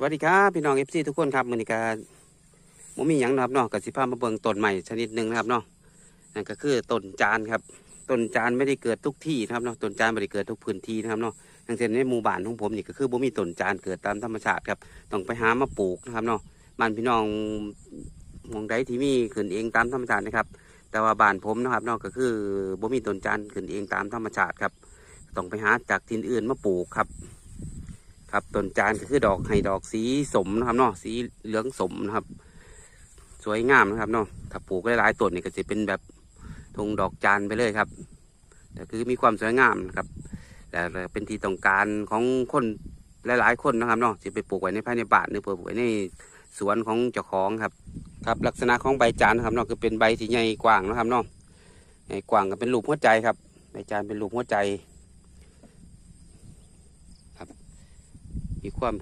สวัสดีครับพี่น้องเอฟซีทุกคนครับมือนีการมมีหยังนะครับเนาะกับสิพามาเบิงต้นใหม่ชนิดหนึ่งนะครับเนาะนั่นก็คือต้นจานครับต้นจานไม่ได้เกิดทุกที่นะครับเนาะต้นจานไม่ได้เกิดทุกพื้นที่นะครับเนาะอย่างเช่นในหมู่บ้านของผมนี่ก็คือบ่มีต้นจานเกิดตามธรรมชาติครับต้องไปหามาปลูกนะครับเนาะบ้านพี่น้องมองใดที่มีขึ้นเองตามธรรมชาตินะครับ แต่ว่าบ้านผมนะครับเนาะก็คือบ่มีต้นจานขึ้นเองตามธรรมชาติครับต้องไปหาจากที่อื่นมาปลูกครับ ครับต้นจานก็คือดอกไห้ดอกสีสมนะครับเนาะสีเหลืองสมนะครับ สวยงามนะครับเนาะถ้าปลูกหลายๆต้นนี่ก็จะเป็นแบบทงดอกจานไปเลยครับแต่คือมีความสวยงามนะครับแต่เป็นที่ต้องการของคนหลายๆคนนะครับเนาะจะไปปลูกไว้ในภายในบ้านหรือปลูกไว้ในสวนของเจ้าของครับ ครับลักษณะของใบจานนะครับเนาะคือเป็นใบที่ใหญ่กว้างนะครับเนาะใหญ่กว้างก็เป็นรูปหัวใจครับใบจานเป็นรูปหัวใจ มีความ